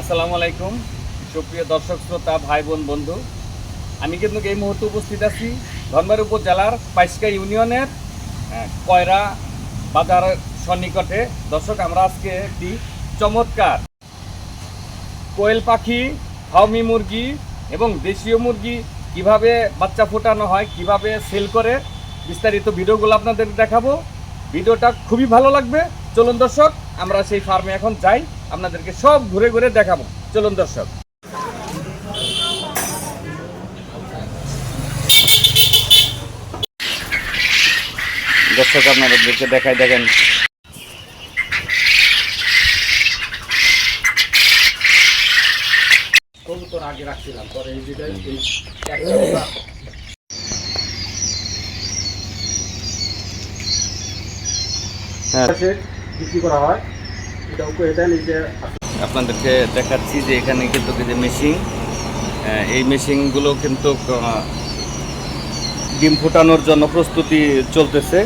আসসালামু আলাইকুম। সুপ্রিয় দর্শক, শ্রোতা ভাই বোন বন্ধু, আমি কিন্তু এই মুহূর্তে উপস্থিত আছি ধনবাড়ি উপজেলার পাইসকা ইউনিয়নের কয়রা বাজার সন্নিকটে। দর্শক, আমরা আজকে একটি চমৎকার কোয়েল পাখি হাউমি মুরগি এবং দেশীয় মুরগি কীভাবে বাচ্চা ফোটানো হয়, কীভাবে সেল করে, বিস্তারিত ভিডিওগুলো আপনাদের দেখাবো। ভিডিওটা খুবই ভালো লাগবে। চলুন দর্শক, আমরা সেই ফার্মে এখন যাই। আপনাদেরকে সব ঘুরে ঘুরে দেখাবো। চলুন দর্শক। দর্শক, আপনাদেরকে দেখাই দেখেন। কবুতর আগে রাখছিলাম, পরে এই হ্যাঁ করা হয়। যে আপনাদেরকে দেখাচ্ছি যে এখানে কিন্তু যে মেশিন এই মেশিনগুলো কিন্তু ডিম ফোটানোর জন্য প্রস্তুতি চলতেছে।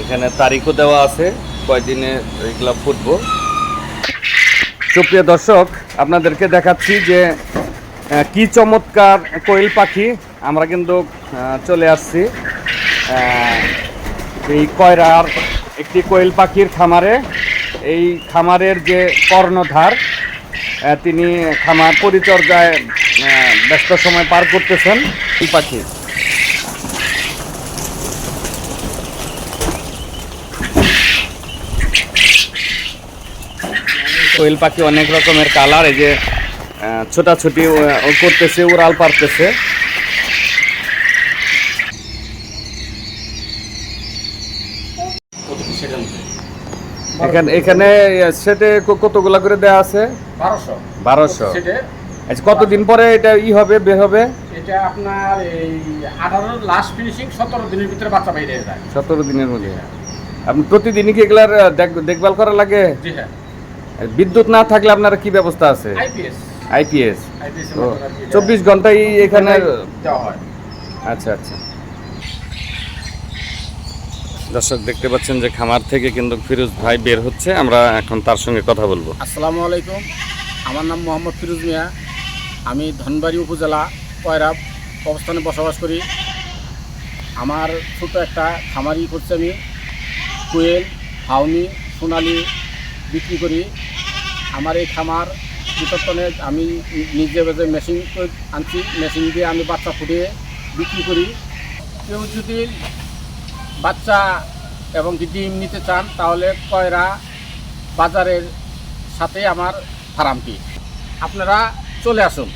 এখানে তারিখও দেওয়া আছে, কয়দিনে এগুলো ফুটবো। সুপ্রিয় দর্শক, আপনাদেরকে দেখাচ্ছি যে কি চমৎকার কোয়েল পাখি আমরা কিন্তু চলে আসছি। এই কয়রার একটি কোয়েল পাখির খামারে। এই খামারের যে কর্ণধার তিনি খামার পরিচর্যায় ব্যস্ত সময় পার করতেছেন। এই পাখি কোয়েল পাখি অনেক রকমের কালার এই যে ছোটাছুটি করতেছে, উড়াল পারতেছে। এখানে এখানে সেটে কতগুলা করে দেওয়া আছে? বারোশো। বারোশো। আচ্ছা কতদিন পরে এটা ই হবে বের হবে? এটা আপনার এই আঠারো লাস্ট ফিনিশিং সতেরো দিনের ভিতরে বাচ্চা বাইরে যায়। সতেরো দিনের মধ্যে। আপনি প্রতিদিনই কি এগুলার দেখ- দেখভাল করা লাগে? জি হ্যাঁ। বিদ্যুৎ না থাকলে আপনার কি ব্যবস্থা আছে? আইপিএস আইপিএস চব্বিশ ঘন্টাই এখানে হয়। আচ্ছা আচ্ছা। দর্শক দেখতে পাচ্ছেন যে খামার থেকে কিন্তু ফিরোজ ভাই বের হচ্ছে। আমরা এখন তার সঙ্গে কথা বলব। আসসালামু আলাইকুম। আমার নাম মোহাম্মদ ফিরোজ মিয়া। আমি ধনবাড়ি উপজেলা কয়রা অবস্থানে বসবাস করি। আমার ছোট একটা খামারি করছি আমি। কোয়েল হাউনি সোনালি বিক্রি করি। আমার এই খামার বিতর্তনে আমি নিজে বেজে মেশিন আনছি। মেশিন দিয়ে আমি বাচ্চা ফুটিয়ে বিক্রি করি। কেউ যদি বাচ্চা এবং যদি ডিম নিতে চান, তাহলে কয়রা বাজারের সাথে আমার ফার্মটি। আপনারা চলে আসুন।